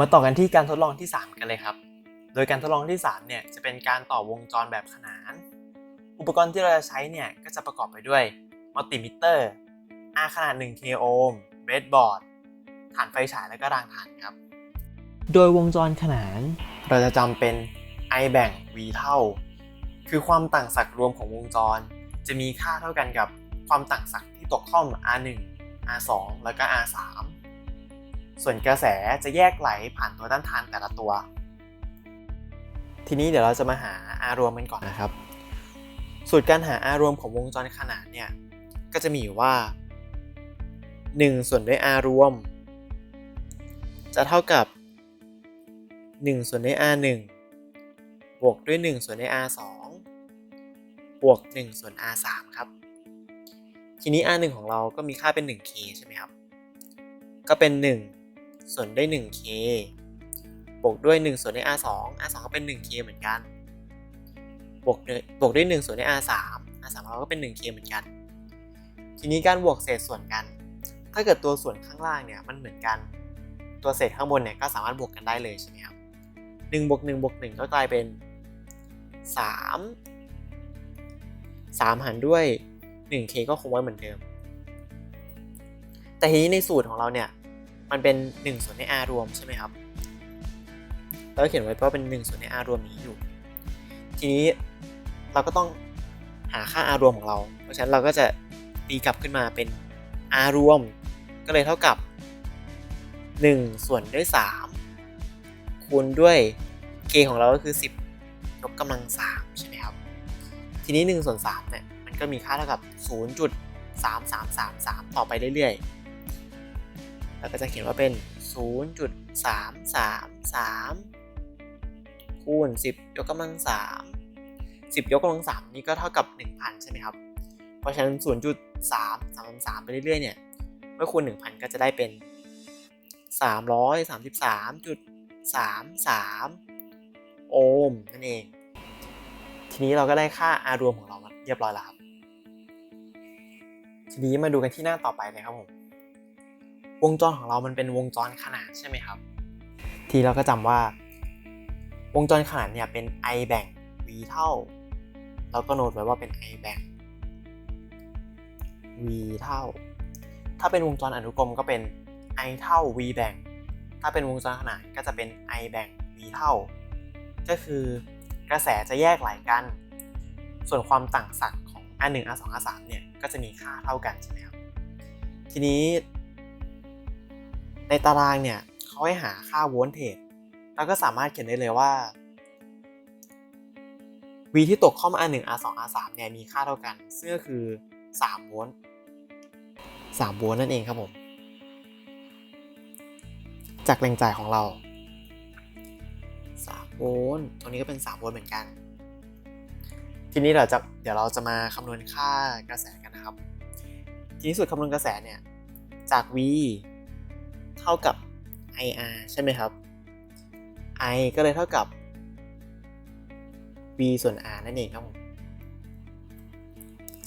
มาต่อกันที่การทดลองที่ 3 กันเลยครับ โดยการทดลองที่3เนี่ยจะเป็นการต่อวงจรแบบขนาน อุปกรณ์ที่เราจะใช้เนี่ยก็จะประกอบไปด้วยมัลติมิเตอร์ R ขนาด 1 k โอห์มเบสบอร์ดฐานไฟฉายและก็รางฐานครับ โดยวงจรขนาน เราจะจำเป็น I แบ่ง V เท่า คือความต่างศักย์รวมของวงจร จะมีค่าเท่ากันกับความต่างศักย์ที่ตกข้อม R1 R2 แล้วก็ R3 ส่วนกระแสจะแยกไหลผ่านตัวด้านทานแต่ละตัว ทีนี้เดี๋ยวเราจะมาหา R รวมกันก่อนนะครับ สูตรการหา R รวมของวงจรขนานเนี่ยก็จะมีอยู่ว่า 1 ส่วนด้วย R รวม จะเท่ากับ 1 ส่วนด้วย R 1บวกด้วย 1 ส่วนด้วย R 2บวก 1 ส่วน R 3ครับทีนี้ R 1ของเราก็มีค่าเป็น 1K ใช่ไหมครับ ก็เป็น 1 ส่วนด้วย 1K บวกด้วย 1 ส่วนด้วย R2 R2 ก็เป็น 1K เหมือนกัน บวกด้วยบวกด้วย 1 ส่วนด้วย R3 R3 เราก็เป็น 1K เหมือนกัน ทีนี้การบวกเศษส่วนกัน ถ้าเกิดตัวส่วนข้างล่างเนี่ยมันเหมือนกัน ตัวเศษข้างบนเนี่ยก็สามารถบวกกันได้เลยใช่ไหมครับ1บวก1บวก1ก็กลายเป็น 3 3 หารด้วย 1k ก็คงไว้เหมือนเดิม แต่ทีนี้ในสูตรของเราเนี่ย มันเป็น1ส่วนใน r รวมใช่ไหมครับเราเขียนไว้ว่าเป็น1ส่วนใน r รวมนี้อยู่ ทีนี้เราก็ต้องหาค่า r รวมของเรา เพราะฉะนั้นเราก็จะตีกลับขึ้นมาเป็น r รวม ก็เลยเท่ากับ 1 ส่วนด้วย 3 คูณด้วย k ของเราก็คือ 10ยกกำลัง3ใช่ไหมครับ ทีนี้ 1 ส่วน3เนี่ยมันก็มีค่าเท่ากับ 0.3333 ต่อไปเรื่อยๆ แล้วก็จะเขียนว่าเป็น 0.333 คูณ 10 ยกกำลัง 3 10 ยกกำลัง 3 นี่ก็เท่ากับ 1,000 ใช่ไหมครับ เพราะฉะนั้น 0.333 ไปเรื่อยๆ เนี่ย เมื่อคูณ 1,000 ก็จะได้เป็น 333.33 โอห์มนั่นเอง ทีนี้เราก็ได้ค่า R รวมของเรามาเรียบร้อยแล้วครับ ทีนี้มาดูกันที่หน้าต่อไปเลยครับผม วงจรของเรามันเป็นวงจรขนานใช่ไหมครับ ทีเราก็จำว่า วงจรขนานเนี่ยเป็น I แบ่ง V เท่า เราก็โน้ตไว้ว่าเป็น I แบ่ง V เท่า ถ้าเป็นวงจรอนุกรมก็เป็น I เท่า V แบ่ง ถ้าเป็นวงจรขนานก็จะเป็น I แบ่ง V เท่า ก็คือกระแสจะแยกหลายกัน ส่วนความต่างศักย์ของ R1 R2 R3 เนี่ยก็จะมีค่าเท่ากันใช่ไหมครับ ทีนี้ ในตารางเนี่ยเขาให้หาค่าโวลต์เทจเราก็สามารถเขียนได้เลยว่า V ที่ตกเข้อม R1 R2 R3 เนี่ยมีค่าเท่ากัน ซึ่งก็คือ3โวลต์3โวลต์นั่นเองครับผม จากแรงจ่ายของเรา3โวลต์ตรงนี้ก็เป็น3โวลต์เหมือนกัน ทีนี้เราจะเดี๋ยวเราจะมาคำนวณค่ากระแสกันนะครับ ทีนี้สูตรคำนวณกระแสเนี่ยจาก V เท่ากับ IR ใช่ไหมครับ I ก็เลยเท่ากับ V ส่วน R นั่นเองครับผม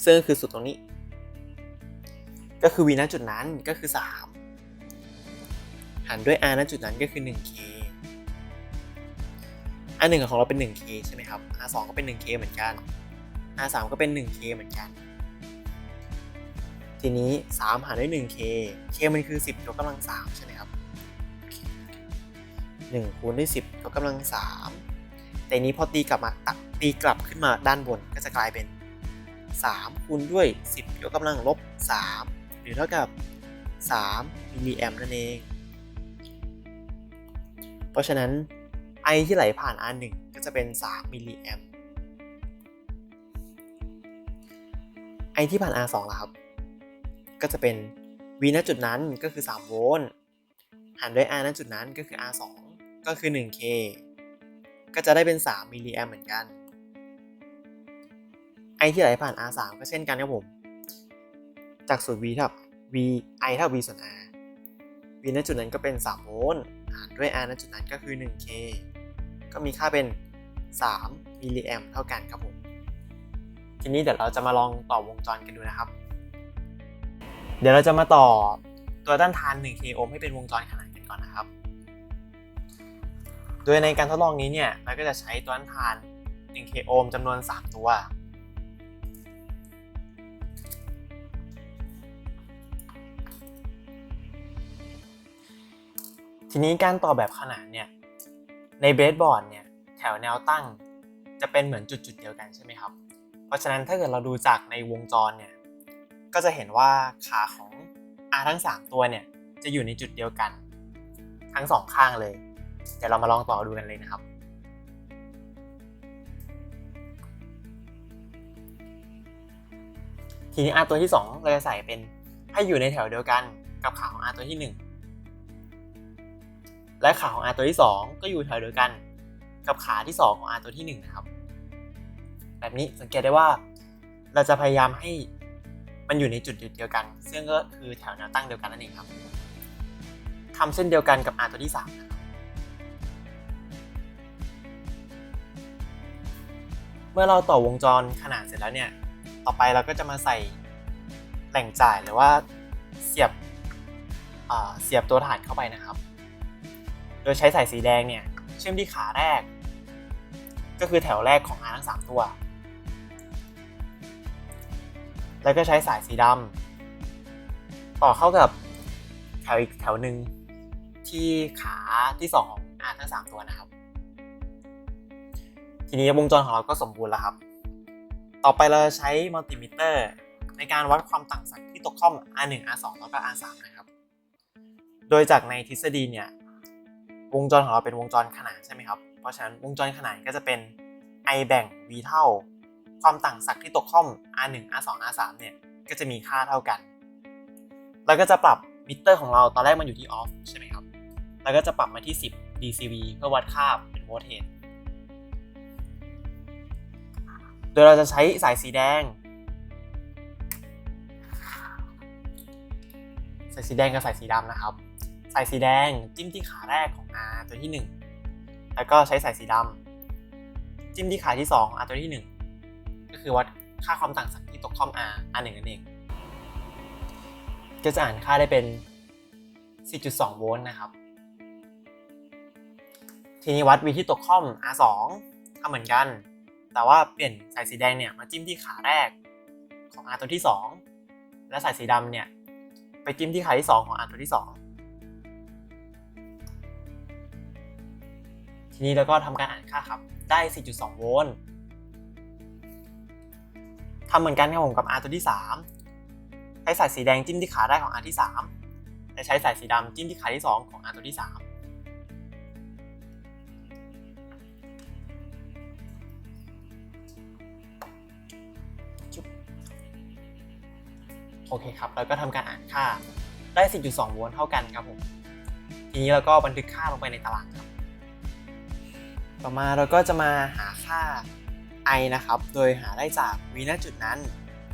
ซึ่งก็คือสูตรตรงนี้ ก็คือ V ณจุดนั้นก็คือ 3 หารด้วย R ณจุดนั้นก็คือ 1K R1 ของเราเป็น 1K ใช่ไหมครับ R2 ก็เป็น 1K เหมือนกัน R3 ก็เป็น 1K เหมือนกัน ทีนี้ 3 หารด้วย 1K K มันคือ 10ยกกำลัง 3 ใช่ไหมครับ1คูณด้วย 10ยกกำลัง 3 แต่นี้พอตีกลับมาตักตีกลับขึ้นมาด้านบนก็จะกลายเป็น 3 คูณด้วย 10ยกกำลังลบ 3 หรือเท่ากับ 3 มิลลิแอมนั่นเอง เพราะฉะนั้น I ที่ไหลผ่าน R1 ก็จะเป็น 3 มิลลิแอม I ที่ผ่าน R2 ล่ะครับ ก็จะเป็น V ณจุดนั้นก็คือ 3 โวลต์หารด้วย R ณจุดนั้นก็คือ R2 ก็คือ 1K ก็จะได้เป็น 3 มิลลิแอมเหมือนกัน I ที่ไหลผ่าน R3 ก็เช่นกันครับผม จากสูตร V เท่า V I เท่า V ส่วน R V ณจุดนั้นก็เป็น 3 โวลต์หารด้วย R ณจุดนั้นก็คือ 1K ก็มีค่าเป็น 3 มิลลิแอมเท่ากันครับผม ทีนี้เดี๋ยวเราจะมาลองต่อวงจรกันดูนะครับ เดี๋ยวเราจะมาต่อตัวต้านทาน 1K โอห์มให้เป็นวงจรขนานกันก่อนนะครับ โดยในการทดลองนี้เนี่ยเราก็จะใช้ตัวต้านทาน 1K โอห์มจำนวน 3 ตัว ทีนี้การต่อแบบขนานเนี่ยในเบสบอร์ดเนี่ยแถวแนวตั้งจะเป็นเหมือนจุดๆเดียวกันใช่ไหมครับ เพราะฉะนั้นถ้าเกิดเราดูจากในวงจรเนี่ย ก็จะเห็นว่าขาของ R ทั้ง 3 ตัวเนี่ยจะอยู่ในจุดเดียวกัน ทั้งสองข้างเลยเดี๋ยวเรามาลองต่อดูกันเลยนะครับ ทีนี้ R ตัวที่ 2 เราจะใส่เป็นให้อยู่ในแถวเดียวกันกับขาของ R ตัวที่ 1 และขาของ R ตัวที่ 2 ก็อยู่แถวเดียวกันกับขาที่ 2 ของ R ตัวที่ 1 นะครับ แบบนี้สังเกตได้ว่าเราจะพยายามให้ มันอยู่ในจุดเดียวกัน ซึ่งก็คือแถวแนวตั้งเดียวกันนั่นเองครับทำเช่นเดียวกันกับ R ตัวที่3นะครับเมื่อเราต่อวงจรขนาดเสร็จแล้วเนี่ย ต่อไปเราก็จะมาใส่แหล่งจ่ายหรือว่าเสียบเสียบตัวถ่านเข้าไปนะครับ โดยใช้สายสีแดงเนี่ยเชื่อมที่ขาแรก ก็คือแถวแรกของ R ทั้ง 3 ตัว แล้วก็ใช้สายสีดำต่อเข้ากับแถวอีกแถวหนึ่งที่ขาที่2ของ R ทั้ง 3 ตัวนะครับ ทีนี้วงจรของเราก็สมบูรณ์แล้วครับ ต่อไปเราจะใช้มัลติมิเตอร์ ในการวัดความต่างศักย์ที่ตกข้อม R1 R2 แล้วก็ R3 นะครับ โดยจากในทฤษฎีเนี่ยวงจรของเราเป็นวงจรขนานใช่ไหมครับ เพราะฉะนั้นวงจรขนานก็จะเป็น I แบ่ง V เท่า ความต่างศักย์ที่ตกข้อม R1 R2 R3 เนี่ยก็จะมีค่าเท่ากันแล้วก็จะปรับมิเตอร์ของเราตอนแรกมันอยู่ที่ off ใช่ไหมครับแล้วก็จะปรับมาที่ 10 dCV เพื่อวัดค่าเป็นโวลต์เทจโดยเราจะใช้สายสีแดง สายสีแดงกับสายสีดำนะครับ สายสีแดงจิ้มที่ขาแรกของ R ตัวที่ 1 แล้วก็ใช้สายสีดำจิ้มที่ขาที่2 R ตัวที่1 ก็คือวัดค่าความต่างศักย์ที่ตกข้อม R R1 นั่นเอง ก็จะอ่านค่าได้เป็น 4.2 โวลต์นะครับ ทีนี้วัด V ที่ตกข้อม R2 ทำเหมือนกัน แต่ว่าเปลี่ยนสายสีแดงเนี่ยมาจิ้มที่ขาแรกของ R ตัวที่ 2 และสายสีดำเนี่ยไปจิ้มที่ขาที่ 2 ของ R ตัวที่ 2ทีนี้เราก็ทำการอ่านค่าครับ ได้ 4.2 โวลต์ ทำเหมือนกันครับผมกับ R ตัวที่ 3 ใช้สายสีแดงจิ้มที่ขาแรกของ R ที่ 3 และใช้สายสีดำจิ้มที่ขาที่ 2 ของ R ตัวที่ 3โอเคครับแล้วก็ทำการอ่านค่าได้4.2โวลต์เท่ากันครับผม ทีนี้เราก็บันทึกค่าลงไปในตารางครับ ต่อมาเราก็จะมาหาค่า i นะครับ โดยหาได้จาก v ณจุดนั้น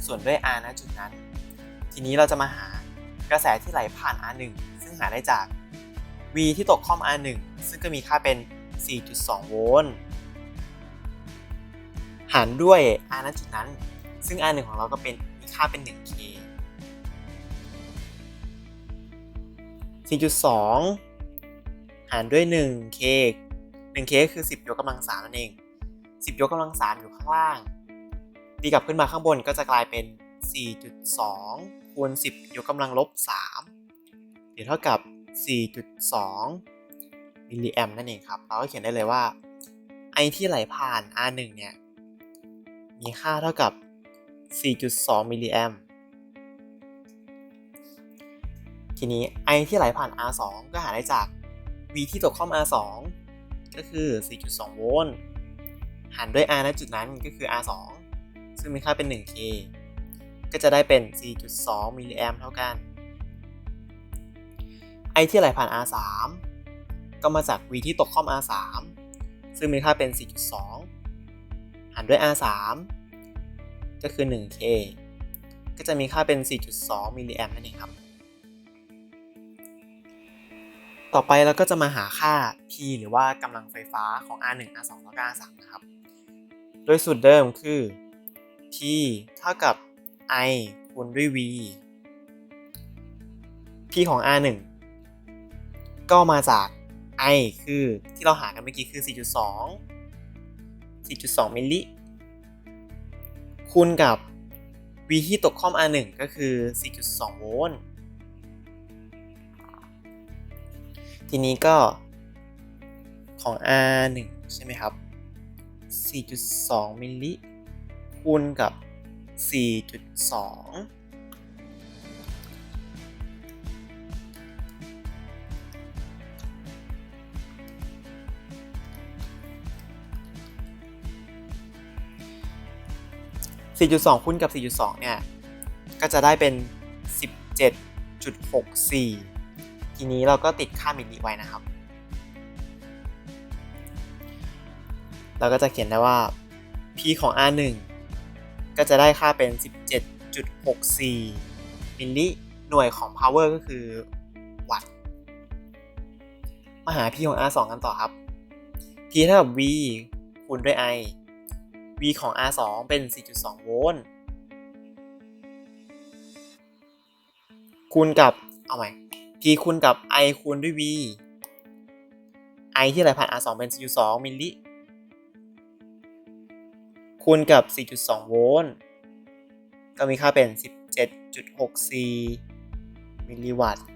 ส่วนด้วย r ณจุดนั้น ทีนี้เราจะมาหากระแสที่ไหลผ่าน r1 ซึ่งหาได้จาก v ที่ตกข้อม r1 ซึ่งก็มีค่าเป็น 4.2 โวลต์ หารด้วย r ณจุดนั้น ซึ่ง r1 ของเราก็เป็นมีค่าเป็น 1k 4.2 หารด้วย 1k 1k คือ 10 ยกกำลัง3นั่นเอง 10 ยกกำลัง 3 อยู่ข้างล่าง ตีกลับขึ้นมาข้างบนก็จะกลายเป็น 4.2 คูณ 10 ยกกำลังลบ 3 เดี๋ยวเท่ากับ 4.2 มิลลิแอมนั่นเองครับ เราก็เขียนได้เลยว่าไอที่ไหลผ่าน R1 เนี่ย มีค่าเท่ากับ 4.2 มิลลิแอมทีนี้ I ที่ไหลผ่าน R2 ก็หาได้จาก V ที่ตกข้อม R2 ก็คือ 4.2 โวลต์ หารด้วย R ณจุดนั้นก็คือ R2 ซึ่งมีค่าเป็น 1K ก็จะได้เป็น 4.2 มิลลิแอมเท่ากัน I ที่ไหลผ่าน R3 ก็มาจาก V ที่ตกข้อม R3 ซึ่งมีค่าเป็น 4.2 หารด้วย R3 ก็คือ 1K ก็จะมีค่าเป็น 4.2 มิลลิแอมนั่นเองครับ ต่อไปเราก็จะมาหาค่า P หรือว่ากำลังไฟฟ้าของ R1 R2 แล้วก็ R3 นะครับ โดยสูตรเดิมคือ P เท่ากับ I คูณด้วย V P ของ R1 ก็มาจาก i คือที่เราหากันเมื่อกี้คือ 4.2 4.2 มิลลิคูณกับ v ที่ตกข้อม r 1ก็คือ 4.2 โวลต์ทีนี้ก็ของ r 1ใช่ไหมครับ 4.2 มิลลิคูณกับ 4.2 4.2คูณกับ 4.2 เนี่ย ก็จะได้เป็น 17.64 ทีนี้เราก็ติดค่ามิลลิไว้นะครับ เราก็จะเขียนได้ว่า p ของ r 1ก็จะได้ค่าเป็น 17.64 มิลลิหน่วยของ power ก็คือ วัตต์ มาหา p ของ r 2กันต่อครับ p เท่ากับ v คูณด้วย i v ของ r 2เป็น 4.2 โวลต์ คูณกับ เอาใหม่ p คูณกับ i คูณด้วย v i ที่ไหลผ่าน r 2เป็น 4.2 มิลลิ คูณกับ 4.2 โวลต์ ก็มีค่าเป็น 17.64 มิลลิวัตต์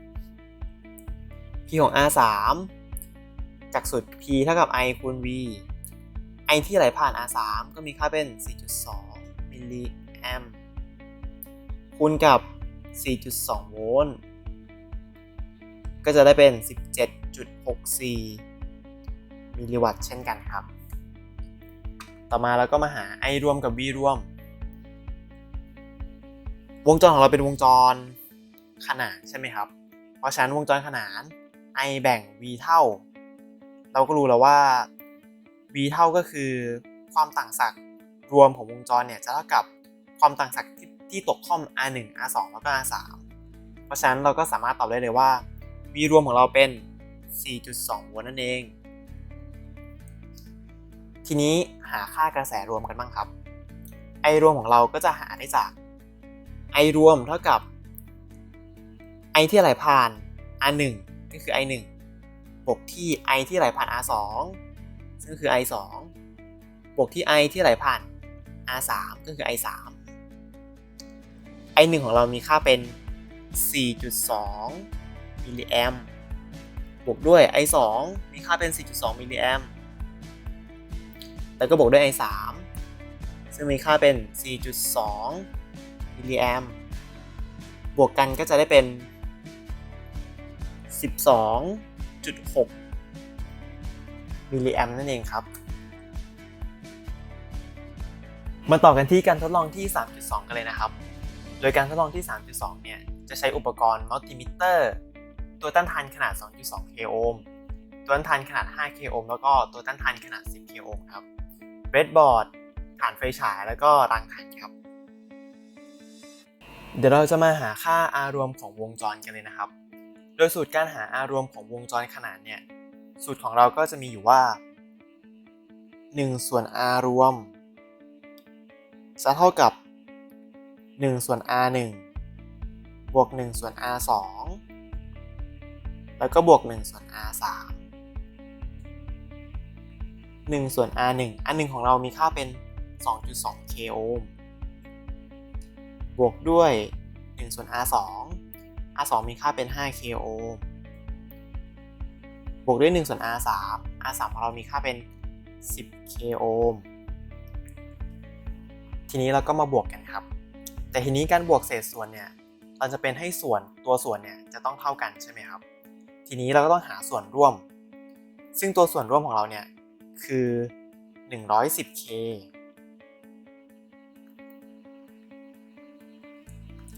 p ของ r 3จากสูตร p เท่ากับ i คูณ v i ที่ไหลผ่าน R3 ก็มีค่าเป็น 4.2 มิลลิแอมคูณกับ 4.2 โวลต์ ก็จะได้เป็น 17.64 มิลลิวัตต์เช่นกันครับ ต่อมาเราก็มาหา I รวมกับ V รวม วงจรของเราเป็นวงจรขนานใช่ไหมครับ เพราะฉะนั้นวงจรขนาน I แบ่ง V เท่า เราก็รู้แล้วว่า v เท่าก็คือความต่างศักย์รวมของวงจรเนี่ยจะเท่ากับความต่างศักย์ที่ที่ตกข้อม r 1 r 2แล้วก็ r 3เพราะฉะนั้นเราก็สามารถตอบได้เลยว่า v รวมของเราเป็น 4.2โวลต์นั่นเอง ทีนี้หาค่ากระแสรวมกันบ้างครับ i รวมของเราก็จะหาได้จาก i รวมเท่ากับ i ที่ไหลผ่าน r 1ก็คือ i 1บวกที่ i ที่ไหลผ่าน r 2ซึ่งคือ i 2บวกที่ i ที่ไหลผ่าน r 3ก็คือ i 3 i 1ของเรามีค่าเป็น 4.2 มิลลิแอมบวกด้วย i 2มีค่าเป็น 4.2 มิลลิแอม แล้วก็บวกด้วย i 3ซึ่งมีค่าเป็น 4.2มิลลิแอมบวกกันก็จะได้เป็น 12.6มิลลิแอมนั่นเองครับ มาต่อกันที่การทดลองที่ 3.2 กันเลยนะครับ โดยการทดลองที่ 3.2 เนี่ย จะใช้อุปกรณ์มัลติมิเตอร์ ตัวต้านทานขนาด 2.2 k โอห์มตัวต้านทานขนาด 5 k โอห์มแล้วก็ตัวต้านทานขนาด 10 k โอห์มครับ เบรดบอร์ดฐานไฟฉาย แล้วก็รางถ่านครับ เดี๋ยวเราจะมาหาค่า R รวมของวงจรกันเลยนะครับ โดยสูตรการหา R รวมของวงจรขนานเนี่ย สูตรของเราก็จะมีอยู่ว่า 1 ส่วน r รวมจะเท่ากับ 1 ส่วน r 1บวก 1 ส่วน r 2แล้วก็บวก 1 ส่วน r 3 1 ส่วน r 1 r 1ของเรามีค่าเป็น 2.2 k โอห์ม บวกด้วย 1 ส่วน r 2 r 2มีค่าเป็น 5 k โอห์ม บวกด้วย 1 ส่วน r 3 r 3ของเรามีค่าเป็น 10 k โอห์ม ทีนี้เราก็มาบวกกันครับ แต่ทีนี้การบวกเศษส่วนเนี่ยเราจะเป็นให้ส่วนตัวส่วนเนี่ยจะต้องเท่ากันใช่ไหมครับ ทีนี้เราก็ต้องหาส่วนร่วม ซึ่งตัวส่วนร่วมของเราเนี่ย คือ 110k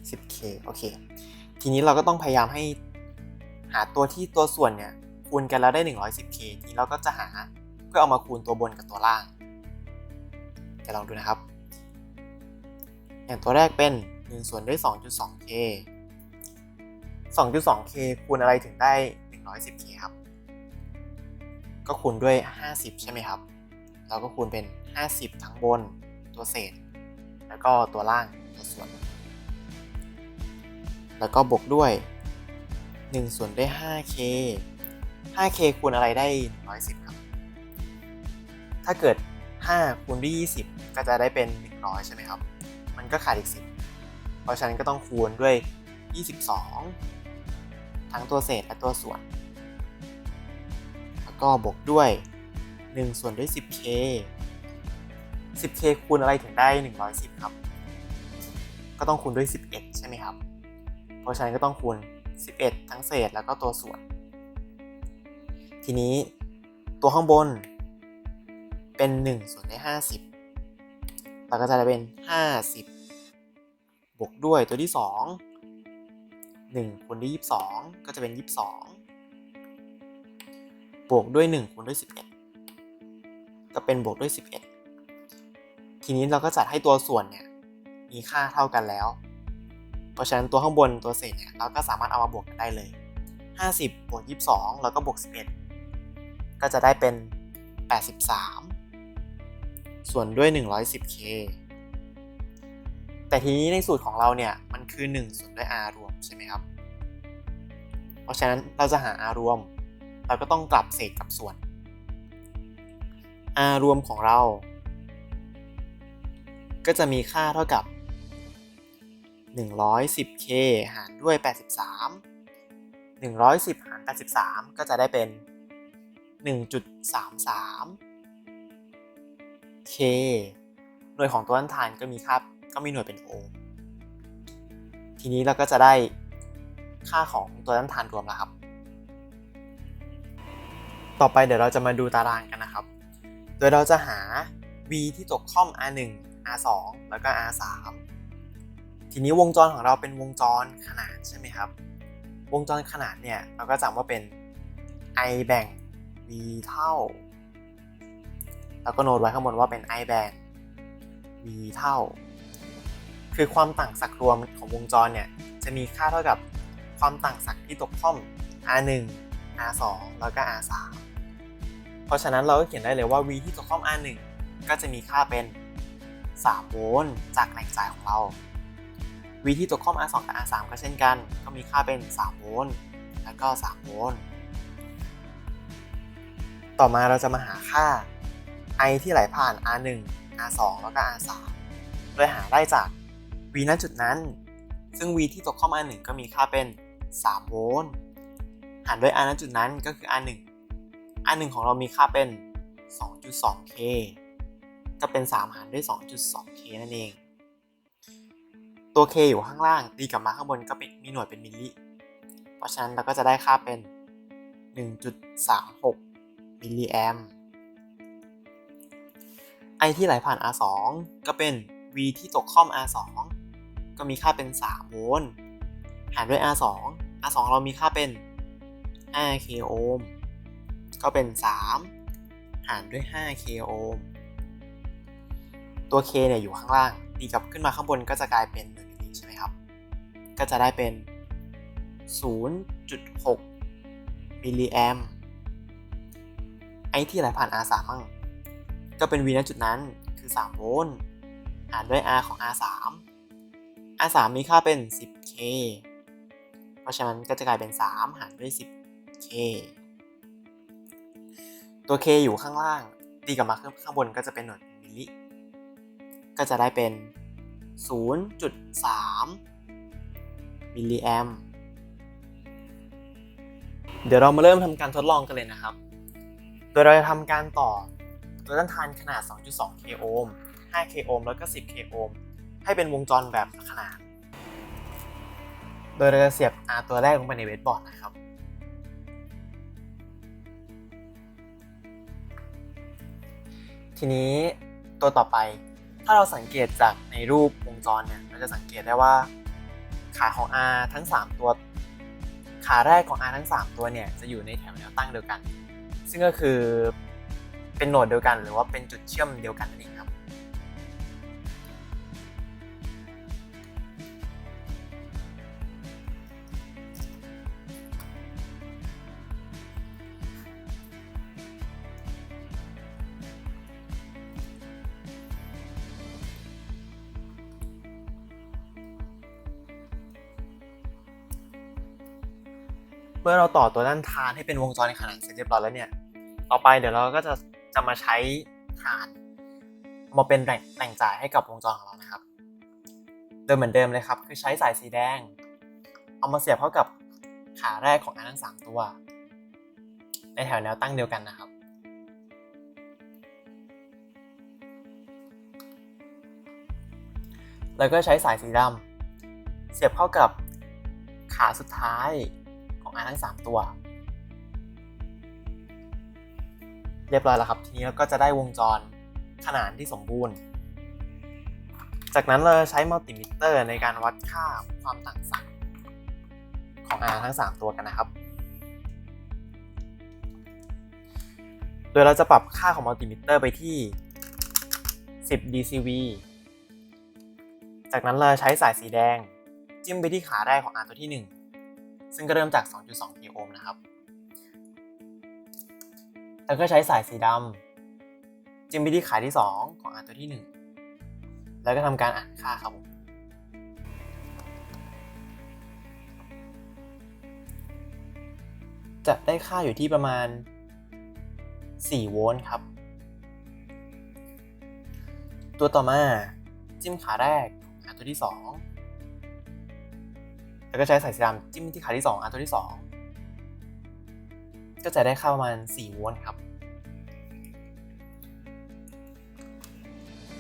10k โอเค ทีนี้เราก็ต้องพยายามให้หาตัวที่ตัวส่วนเนี่ยคูณกันแล้วได้ 110k ทีนี้เราก็จะหาเพื่อเอามาคูณตัวบนกับตัวล่างเดี๋ยวลองดูนะครับ อย่างตัวแรกเป็น1ส่วนด้วย 2.2k 2.2k คูณอะไรถึงได้ 110k ครับ ก็คูณด้วย 50 ใช่ไหมครับ เราก็คูณเป็น 50 ทั้งบนตัวเศษ แล้วก็ตัวล่างตัวส่วน แล้วก็บวกด้วย 1 ส่วนด้วย 5k 5k คูณอะไรได้ 110 ครับ ถ้าเกิด 5 คูณด้วย 20 ก็จะได้เป็น 100 ใช่ไหมครับ มันก็ขาดอีก 10 เพราะฉะนั้นก็ต้องคูณด้วย 22 ทั้งตัวเศษและตัวส่วน ก็บวกด้วย 1 ส่วนด้วย 10k 10k คูณอะไรถึงได้ 110 ครับ ก็ต้องคูณด้วย 11 ใช่ไหมครับ เพราะฉะนั้นก็ต้องคูณ 11 ทั้งเศษแล้วก็ตัวส่วน ทีนี้ตัวข้างบนเป็น 1 ส่วนด้วย 50เราก็จะได้เป็น 50 บวกด้วยตัวที่ 2 1คูณด้วย 22 ก็จะเป็น 22 บวกด้วย1คูณด้วย 11 ก็เป็นบวกด้วย 11 ทีนี้เราก็จัดให้ตัวส่วนเนี่ยมีค่าเท่ากันแล้ว เพราะฉะนั้นตัวข้างบนตัวเศษเนี่ยเราก็สามารถเอามาบวกกันได้เลย 50 บวก 22 แล้วก็บวก 11 ก็จะได้เป็น 83 ส่วนด้วย 110k แต่ทีนี้ในสูตรของเราเนี่ยมันคือ 1 ส่วนด้วย r รวมใช่ไหมครับ เพราะฉะนั้นเราจะหา r รวม เราก็ต้องกลับเศษกับส่วน r รวมของเรา ก็จะมีค่าเท่ากับ 110k หารด้วย 83 110 หาร 83 ก็จะได้เป็น 1.33 k หน่วยของตัวต้านทานก็มีค่าก็มีหน่วยเป็นโอห์มทีนี้เราก็จะได้ค่าของตัวต้านทานรวมแล้วครับ ต่อไปเดี๋ยวเราจะมาดูตารางกันนะครับ โดยเราจะหา v ที่ตกค่อม r1 r2 แล้วก็ r3 ทีนี้วงจรของเราเป็นวงจรขนาดใช่ไหมครับ วงจรขนาดเนี่ยเราก็จำว่าเป็น i แบ่ง v เท่า แล้วก็โน้ตไว้ข้างบนว่าเป็น i แบ่ง v เท่า คือความต่างศักย์รวมของวงจรเนี่ยจะมีค่าเท่ากับความต่างศักย์ที่ตกค่อม r1 r2 แล้วก็ r3 ราะฉะนั้นเราก็เขียนได้เลยว่า v ที่ตกค่อม r1 ก็จะมีค่าเป็น 3 โวลต์จากแหล่งจ่ายของเรา v ที่ตกค่อม r2 กับ r3 ก็เช่นกัน ก็มีค่าเป็น 3 โวลต์แล้วก็ 3 โวลต์ต่อมาเราจะมาหาค่า i ที่ไหลผ่าน r1 r2 แล้วก็ r3 โดยหาได้จาก v ณจุดนั้น ซึ่ง v ที่ตกค่อม r1 ก็มีค่าเป็น 3 โวลต์ หารด้วย r ณจุดนั้นก็คือ r1 r1 ของเรามีค่าเป็น 2.2k ก็เป็น 3 หารด้วย 2.2k นั่นเอง ตัว k อยู่ข้างล่างตีกลับมาข้างบนก็มีหน่วยเป็นมิลลิ เพราะฉะนั้นเราก็จะได้ค่าเป็น 1.36 มิลลิแอมป์ i ที่ไหลผ่าน r2 ก็เป็น v ที่ตกค่อม r2 ก็มีค่าเป็น 3 โวลต์ หารด้วย r2 r2 เรามีค่าเป็น 5k โอห์ม ก็เป็น 3 หารด้วย 5k โอห์ม ตัว k เนี่ยอยู่ข้างล่างตีกลับขึ้นมาข้างบนก็จะกลายเป็น1มิลลิใช่ไหมครับ ก็จะได้เป็น 0.6 มิลลิแอมไอที่ไหลผ่าน R3 มั่ง ก็เป็น V ณจุดนั้นคือ 3 โวลต์ หารด้วย R ของ R3 R3 มีค่าเป็น 10K เพราะฉะนั้นก็จะกลายเป็น 3 หารด้วย 10K ตัว K อยู่ข้างล่าง ตีกลับมาข้างบนก็จะเป็นหน่วยมิลลิ ก็จะได้เป็น 0.3 มิลลิแอมเดี๋ยวเรามาเริ่มทำการทดลองกันเลยนะครับ โดยเราจะทำการต่อตัวต้านทานขนาด 2.2k โอห์ม 5k โอห์ม แล้วก็ 10k โอห์ม ให้เป็นวงจรแบบขนาน โดยเราจะเสียบ R ตัวแรกลงไปในเวทบอร์ดนะครับ ทีนี้ตัวต่อไป ถ้าเราสังเกตจากในรูปวงจรเนี่ยเราจะสังเกตได้ว่า ขาของ R ทั้ง 3 ตัว ขาแรกของ R ทั้ง 3 ตัวเนี่ยจะอยู่ในแถวแนวตั้งเดียวกัน ซึ่งก็คือเป็นโหนดเดียวกัน หรือว่าเป็นจุดเชื่อมเดียวกันนั่นเองครับ อเราต่อตัวด้านทานให้เป็นวงจรในขนาดเสร็จเรียบร้อยแล้วเนี่ย ต่อไปเดี๋ยวเราก็จะจะมาใช้ฐาน มาเป็นแหล่งแหล่งจ่ายให้กับวงจรของเรานะครับ โดยเหมือนเดิมเลยครับ คือใช้สายสีแดง เอามาเสียบเข้ากับขาแรกของอันทั้งสามตัว ในแถวแนวตั้งเดียวกันนะครับ แล้วก็ใช้สายสีดำเสียบเข้ากับขาสุดท้าย ของอันทั้งสามตัว เรียบร้อยแล้วครับ ทีนี้เราก็จะได้วงจรขนานที่สมบูรณ์ จากนั้นเราใช้มัลติมิเตอร์ในการวัดค่าความต่างศักย์ของ R ทั้ง 3 ตัวกันนะครับโดยเราจะปรับค่าของมัลติมิเตอร์ไปที่ 10 dCV จากนั้นเราใช้สายสีแดง จิ้มไปที่ขาแรกของ R ตัวที่ 1 ซึ่งก็เริ่มจาก 2.2 k ohm นะครับ แล้วก็ใช้สายสีดำจิ้มไปที่ขาที่ 2 ของ R ตัวที่ 1 แล้วก็ทำการอ่านค่าครับผมจะได้ค่าอยู่ที่ประมาณ 4 โวลต์ครับ ตัวต่อมาจิ้มขาแรกหาตัวที่ 2 แล้วก็ใช้สายสีดำจิ้มที่ขาที่ 2อะตัวที่ 2 ก็จะได้ค่าประมาณ4โวลต์ครับ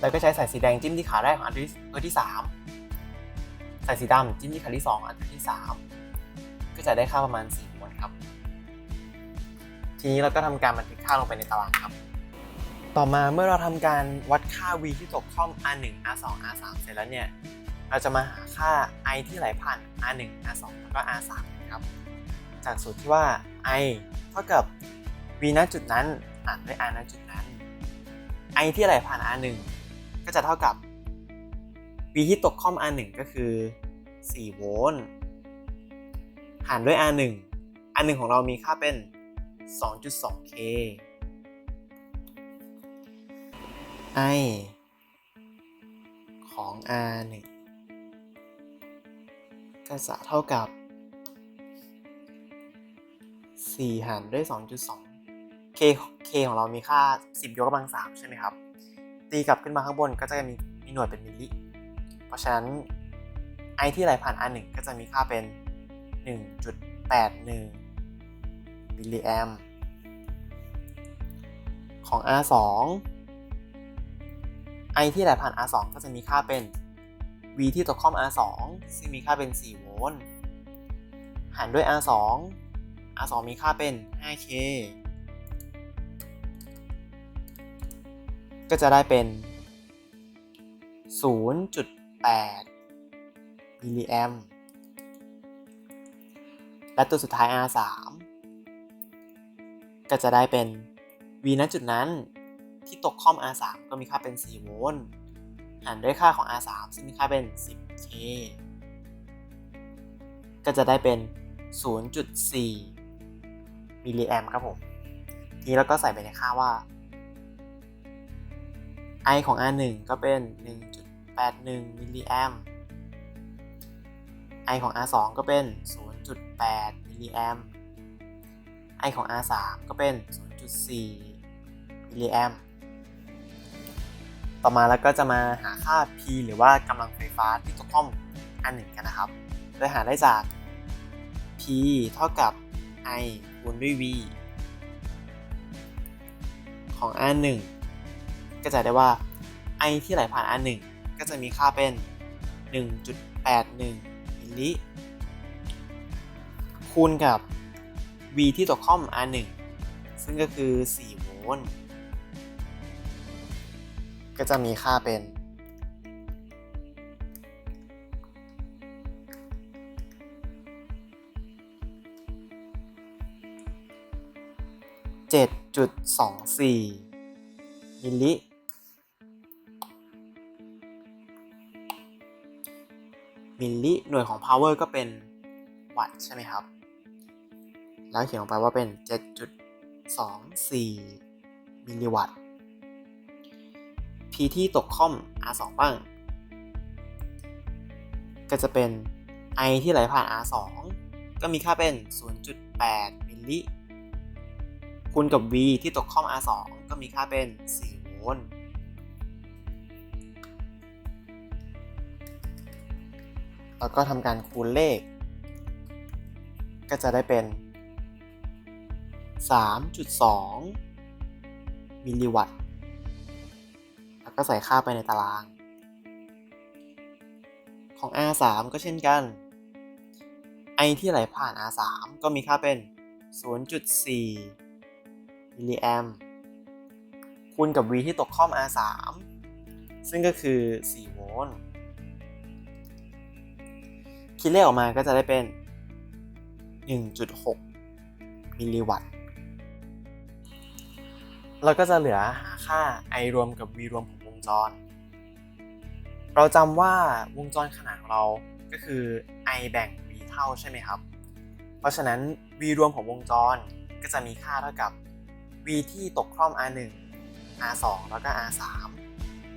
แล้วก็ใช้สายสีแดงจิ้มที่ขาแรกของอันตัวที่ 3 สายสีดำจิ้มที่ขาที่ 2 อันตัวที่ 3 ก็จะได้ค่าประมาณ4โวลต์ครับ ทีนี้เราก็ทำการบันทึกค่าลงไปในตารางครับต่อมาเมื่อเราทำการวัดค่า v ที่ตกข้อม r1 r2 r3 เสร็จแล้วเนี่ย เราจะมาหาค่า i ที่ไหลผ่าน r1 r2 แล้วก็ r3 นะครับ จากสูตรที่ว่า i เท่ากับ v ณจุดนั้นหารด้วย r ณจุดนั้น i ที่ไหลผ่าน r1 ก็จะเท่ากับ v ที่ตกข้อม r1 ก็คือ 4 โวลต์หารด้วย r1 r1 ของเรามีค่าเป็น 2.2k i ของ R1 r1 ก็จะเท่ากับ 4 หารด้วย 2.2 k k ของเรามีค่า 10 ยกกำลัง 3 ใช่ไหมครับ ตีกลับขึ้นมาข้างบนก็จะมีมีหน่วยเป็นมิลลิ เพราะฉะนั้น i ที่ไหลผ่าน r1 ก็จะมีค่าเป็น 1.81 มิลลิแอมของ r2 i ที่ไหลผ่าน r2 ก็จะมีค่าเป็น v ที่ตกข้อม r2 ซึ่งมีค่าเป็น 4 โวลต์ หารด้วย r2 r2 มีค่าเป็น 5k ก็จะได้เป็น 0.8 มิลลิแอมและตัวสุดท้าย r3 ก็จะได้เป็น v ณจุดนั้นที่ตกคอม R3 ก็มีค่าเป็น 4 โวลต์ หารด้วยค่าของ R3 ซึ่งมีค่าเป็น 10K ก็จะได้เป็น 0.4 มิลลิแอมครับผม ทีนี้เราก็ใส่ไปในค่าว่า I ของ R1 ก็เป็น 1.81 มิลลิแอม I ของ R2 ก็เป็น 0.8 มิลลิแอม I ของ R3 ก็เป็น 0.4 มิลลิแอม ต่อมาแล้วก็จะมาหาค่า P หรือว่ากำลังไฟฟ้าที่ตกข้อมอันหนึ่งกันนะครับ โดยหาได้จาก P เท่ากับ I คูณด้วย V ของ R1 ก็จะได้ว่า I ที่ไหลผ่าน R1 ก็จะมีค่าเป็น 1.81 มิลลิคูณกับ V ที่ตกข้อม R1 ซึ่งก็คือ 4 โวลต์ ก็จะมีค่าเป็น 7.24 มิลลิมิลลิหน่วยของ power ก็เป็นวัตต์ใช่ไหมครับ แล้วเขียนลงไปว่าเป็น 7.24 มิลลิวัตต์ P ที่ตกค่อม R2 บ้าง ก็จะเป็น I ที่ไหลผ่าน R2 ก็มีค่าเป็น 0.8 มิลลิคูณกับ V ที่ตกข้อม R2 ก็มีค่าเป็น 4 โวลต์แล้วก็ทำการคูณเลข ก็จะได้เป็น 3.2 มิลลิวัตต์ ก็ใส่ค่าไปในตาราง ของ R3 ก็เช่นกันไอที่ไหลผ่าน R3 ก็มีค่าเป็น 0.4 มิลลิแอมคูณกับ V ที่ตกข้อม R3 ซึ่งก็คือ 4 โวลต์ คิดเลขออกมาก็จะได้เป็น 1.6 มิลลิวัตต์เราก็จะเหลือหาค่า I รวมกับ V รวมของ จร เราจำว่าวงจรขนาดของเราก็คือ I แบ่ง V เท่าใช่ไหมครับ เพราะฉะนั้น V รวมของวงจรก็จะมีค่าเท่ากับ V ที่ตกคร่อม R1 R2 แล้วก็ R3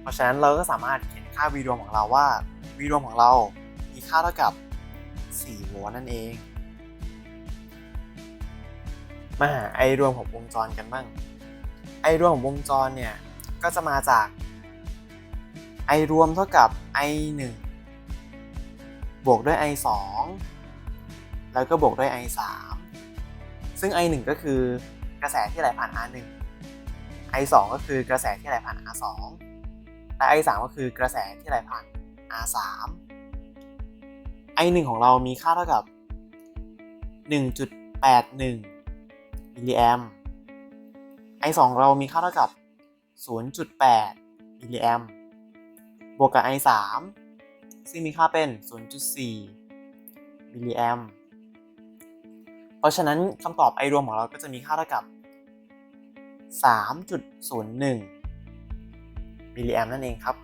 เพราะฉะนั้นเราก็สามารถเขียนค่า V รวมของเราว่า V รวมของเรา มีค่าเท่ากับ 4 โวลต์นั่นเอง มาหา I รวมของวงจรกันบ้าง I รวมของวงจรเนี่ยก็จะมาจาก I รวมเท่ากับ I 1บวกด้วย I 2แล้วก็บวกด้วย I 3ซึ่ง I 1ก็คือกระแสที่ไหลผ่าน R 1 I 2ก็คือกระแสที่ไหลผ่าน R 2และ I 3ก็คือกระแสที่ไหลผ่าน R 3 I 1ของเรามีค่าเท่ากับ 1.81มิลลิแอม I 2เรามีค่าเท่ากับ 0.8มิลลิแอม บวกกับ I 3ซึ่งมีค่าเป็น 0.4 มิลลิแอมเพราะฉะนั้นคำตอบ I รวมของเราก็จะมีค่าเท่ากับ 3.01 มิลลิแอมนั่นเองครับ